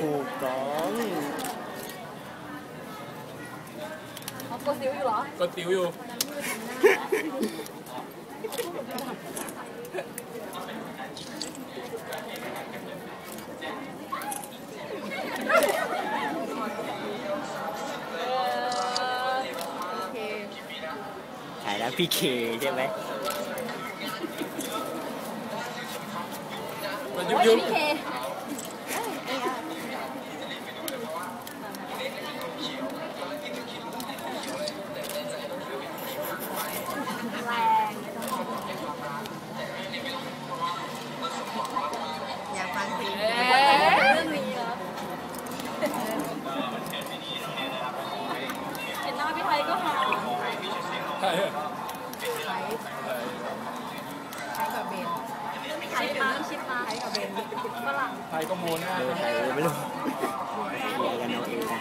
ถูกต้องเขากดซิวอยู่เหรอก็ติวอยู่เออโอเคถ่ายแล้วพี่เคใช่ไหม มันยุบโอ้ยยุบพี่เคแรงอยากฟังเพลงเอ๊ะเรื่องนี้เหรอเห็นหน้าพี่ไทยก็หาใช่เหรอใช้ใช้กับเบนไทยมาชิดมาไท ยกับเบนฝรั่งไทยก็โมนหน้าเออถ่ายไม่รู้เรียกันเอาเองนะ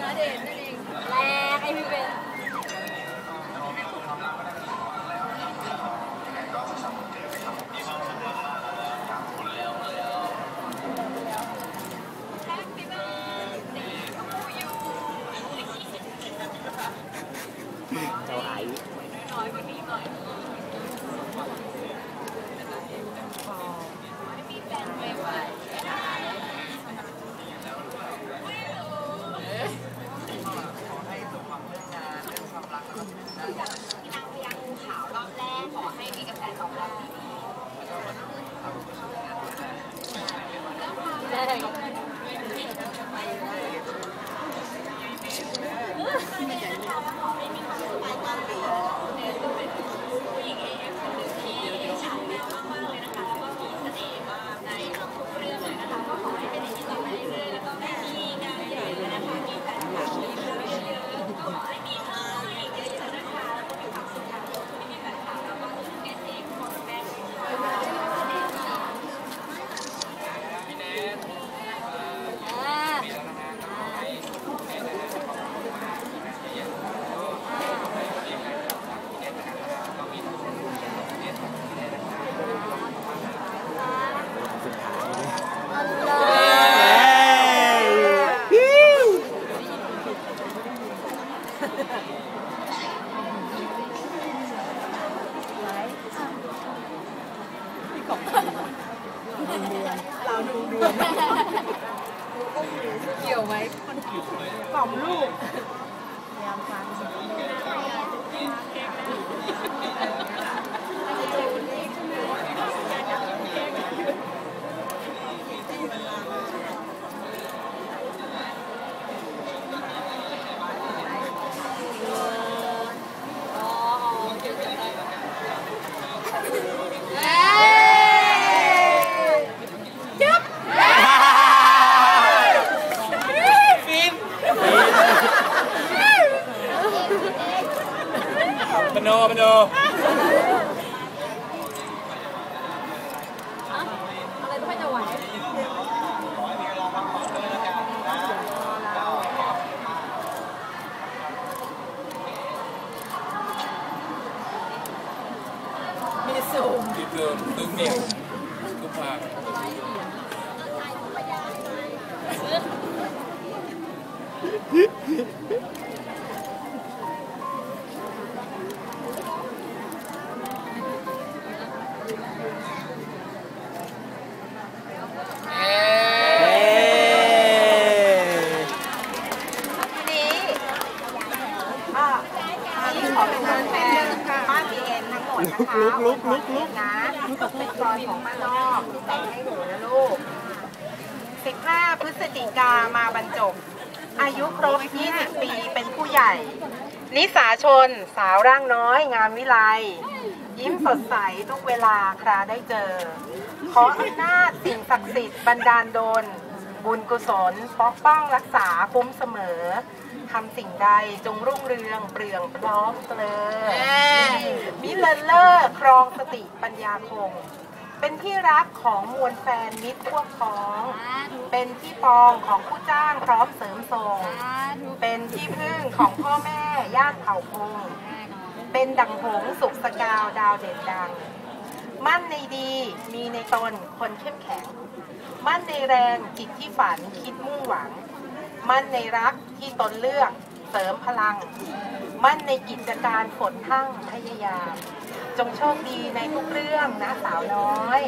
นาเดชน์นั่นเองแรงไอพี่เบน เจ้าไอ น้อยกว่านี้หน่อย แรงอ่าสุดท้ายเลย อันเล เฮ้ ย ย เรา ดูดวงเกี่ยวไหมกล่อมลูกพยายามฟัง อ๋อโอเคโอเคเอ้ย ฟิน ปโนปโนอะไรก็ไอ็นทั้งหมดนะคะลุกลุกลุกลุกนะเป็นกรของมานอกที่แต่งให้หนูนะลูก 15 พฤศจิกามาบรรจบ อายุครบ 20 ปีเป็นผู้ใหญ่ นิสาชน สาวร่างน้อย งามวิไล ยิ้มสดใสทุกเวลาคราได้เจอ ขออำนาจสิ่งศักดิ์สิทธิ์บันดาลดลบุญกุศลปกป้องรักษาคุ้มเสมอ ทำสิ่งใดจงรุ่งเรืองเปลืองพร้อมเกลอมิเลนเลอร์ครองสติปัญญาคง เป็นที่รักของมวลแฟนมิตรพวกพ้อง เป็นที่ปองของผู้จ้างพร้อมเสริมทรงเป็นที่พึ่งของพ่อแม่ญาติเผ่าพงเป็นดังหงส์สุกสกาวดาวเด่นดัง มั่นในดีมีในตนคนเข้มแข็ง มั่นในแรงจิตที่ฝันคิดมุ่งหวัง มั่นในรัก ที่ตนเลือกเสริมพลัง มั่นในกิจการฝนทั้งพยายาม จงโชคดีในทุกเรื่องนะสาวน้อย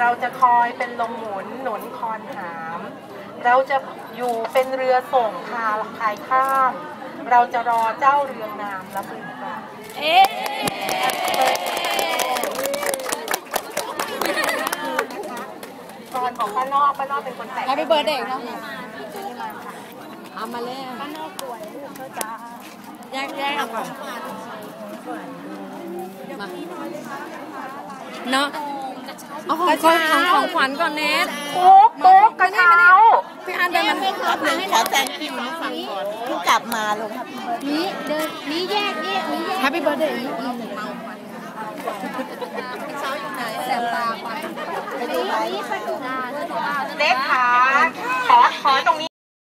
เราจะคอยเป็นลมหมุนหนุนคอนหาม เราจะอยู่เป็นเรือส่งพาพายข้าม เราจะรอเจ้าเรืองนามรับลืมกันเอ๊ะตอนของป้านอกป้านอกเป็นคนแต่งแฮปปี้เบิร์ดเด็กเนาะ เอามาเลยป้านอกป่วยลูกเขาจ้าแยกแยกก่อนมาเนาะเอาของขวัญของของขวัญก่อนเนทโป๊กโป๊กกระเช้าพี่อันเดินมันแป๊บนึงขอแซงคิวนะฟังก่อนเพิ่งกลับมาลงครับนี้เดินนี้แยกแยกนี้แยกแฮปปี้เบิร์ดเดย์แสบตาไปไปดูไหมเล็กขาขอขอตรงนี้